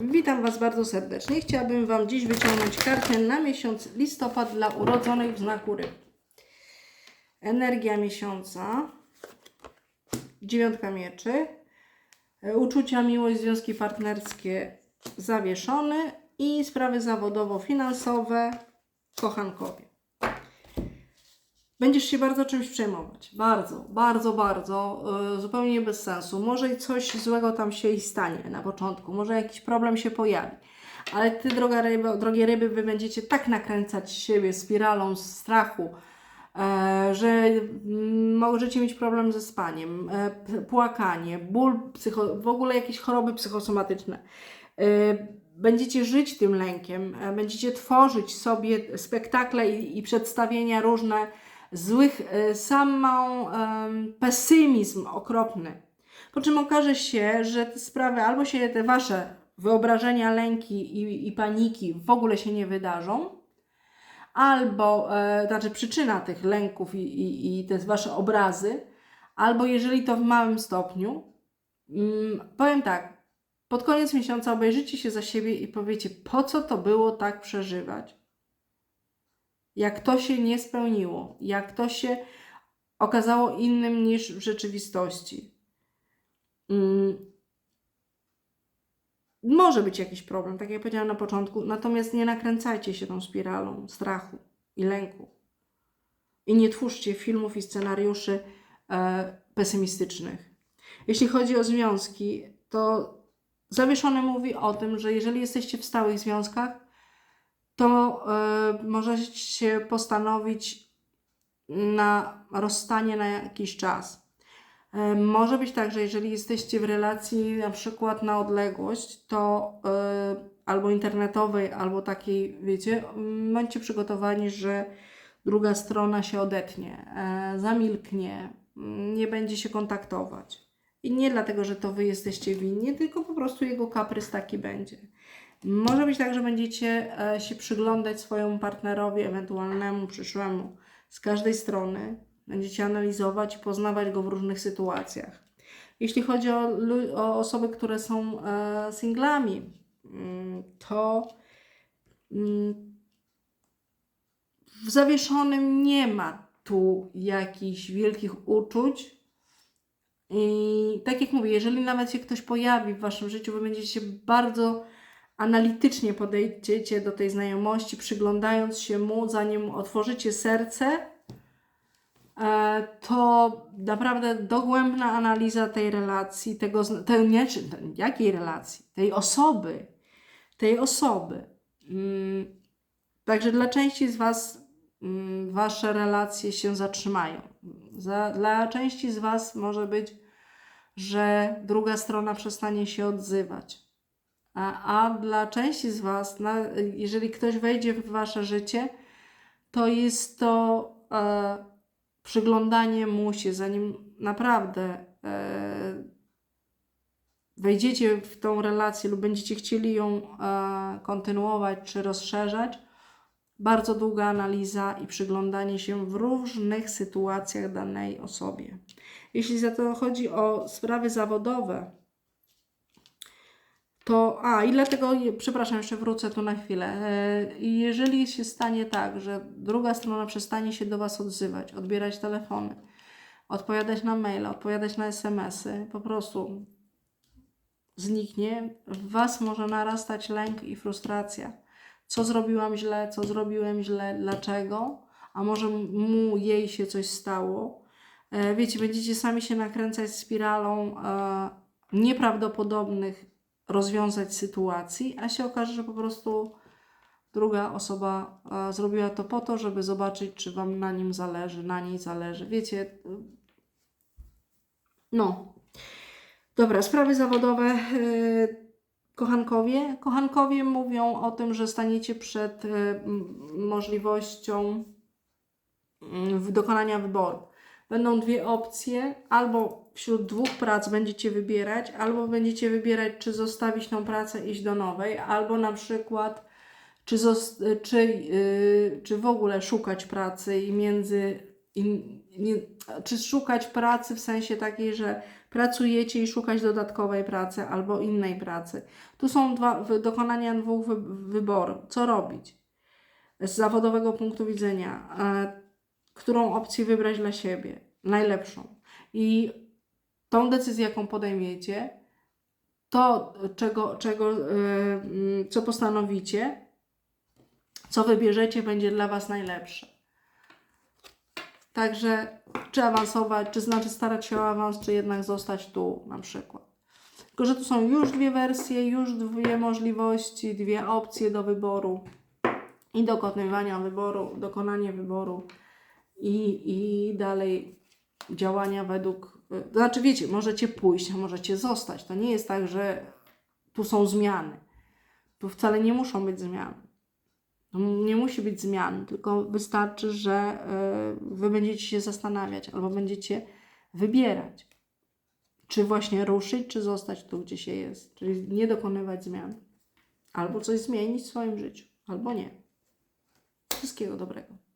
Witam Was bardzo serdecznie. Chciałabym Wam dziś wyciągnąć kartę na miesiąc listopad dla urodzonych w znaku ryb. Energia miesiąca, dziewiątka mieczy, uczucia, miłość, związki partnerskie zawieszone i sprawy zawodowo-finansowe kochankowie. Będziesz się bardzo czymś przejmować. Bardzo, bardzo, bardzo. Yy, zupełnie bez sensu. Może coś złego tam się i stanie na początku. Może jakiś problem się pojawi. Ale ty, droga ryba, drogie ryby, wy będziecie tak nakręcać siebie spiralą strachu, e, że mm, możecie mieć problem ze spaniem, e, płakanie, ból, psycho, w ogóle jakieś choroby psychosomatyczne. E, Będziecie żyć tym lękiem, e, będziecie tworzyć sobie spektakle i, i przedstawienia różne złych, e, samą em, pesymizm okropny. Po czym okaże się, że te sprawy albo się te wasze wyobrażenia, lęki i, i paniki w ogóle się nie wydarzą, albo, e, znaczy przyczyna tych lęków i, i, i te wasze obrazy, albo jeżeli to w małym stopniu, mm, powiem tak, pod koniec miesiąca obejrzycie się za siebie i powiecie, po co to było tak przeżywać? Jak to się nie spełniło, jak to się okazało innym niż w rzeczywistości. Mm. Może być jakiś problem, tak jak powiedziałam na początku, natomiast nie nakręcajcie się tą spiralą strachu i lęku. I nie twórzcie filmów i scenariuszy e, pesymistycznych. Jeśli chodzi o związki, to zawieszony mówi o tym, że jeżeli jesteście w stałych związkach, to e, możecie postanowić na rozstanie na jakiś czas. E, może być tak, że jeżeli jesteście w relacji na przykład na odległość, to e, albo internetowej, albo takiej, wiecie, bądźcie przygotowani, że druga strona się odetnie, zamilknie, nie będzie się kontaktować. I nie dlatego, że to wy jesteście winni, tylko po prostu jego kaprys taki będzie. Może być tak, że będziecie e, się przyglądać swojemu partnerowi, ewentualnemu, przyszłemu, z każdej strony. Będziecie analizować i poznawać go w różnych sytuacjach. Jeśli chodzi o, o osoby, które są e, singlami, mm, to mm, w zawieszonym nie ma tu jakichś wielkich uczuć. I tak jak mówię, jeżeli nawet się ktoś pojawi w waszym życiu, wy będziecie bardzo analitycznie podejdziecie do tej znajomości, przyglądając się mu, zanim otworzycie serce, e, to naprawdę dogłębna analiza tej relacji, tego, tej, nie, jakiej relacji, tej osoby, tej osoby. Mm, Także dla części z Was mm, Wasze relacje się zatrzymają. Za, dla części z Was może być, że druga strona przestanie się odzywać. A, dla części z Was, jeżeli ktoś wejdzie w Wasze życie, to jest to e, przyglądanie mu się, zanim naprawdę e, wejdziecie w tą relację lub będziecie chcieli ją e, kontynuować czy rozszerzać, bardzo długa analiza i przyglądanie się w różnych sytuacjach danej osobie. Jeśli za to chodzi o sprawy zawodowe, to, a i dlatego, przepraszam, jeszcze wrócę tu na chwilę. E, Jeżeli się stanie tak, że druga strona przestanie się do Was odzywać, odbierać telefony, odpowiadać na maile, odpowiadać na SMS-y, po prostu zniknie, w Was może narastać lęk i frustracja. Co zrobiłam źle, co zrobiłem źle, dlaczego, a może mu, jej się coś stało. E, Wiecie, będziecie sami się nakręcać spiralą e, nieprawdopodobnych rozwiązać sytuacji, a się okaże, że po prostu druga osoba e, zrobiła to po to, żeby zobaczyć, czy Wam na nim zależy, na niej zależy. Wiecie, y, no. Dobra, sprawy zawodowe. y, Kochankowie. Kochankowie mówią o tym, że staniecie przed możliwością mm, dokonania wyboru. Będą dwie opcje, albo wśród dwóch prac będziecie wybierać, albo będziecie wybierać, czy zostawić tą pracę iść do nowej, albo na przykład, czy, czy, yy, czy w ogóle szukać pracy i między i nie, czy szukać pracy w sensie takiej, że pracujecie i szukać dodatkowej pracy albo innej pracy. Tu są dwa, dokonania dwóch wy, wyborów. Co robić? Z zawodowego punktu widzenia. E, którą opcję wybrać dla siebie? Najlepszą. I tą decyzję, jaką podejmiecie, to, czego, czego, e, mm, co postanowicie, co wybierzecie, będzie dla Was najlepsze. Także czy awansować, czy znaczy starać się o awans, czy jednak zostać tu na przykład. Tylko, że tu są już dwie wersje, już dwie możliwości, dwie opcje do wyboru i dokonywania wyboru, dokonanie wyboru i, i dalej działania według. to Znaczy, wiecie, możecie pójść, a możecie zostać. To nie jest tak, że tu są zmiany. Tu wcale nie muszą być zmiany. Nie musi być zmian, tylko wystarczy, że y, wy będziecie się zastanawiać albo będziecie wybierać, czy właśnie ruszyć, czy zostać tu, gdzie się jest. Czyli nie dokonywać zmian. Albo coś zmienić w swoim życiu, albo nie. Wszystkiego dobrego.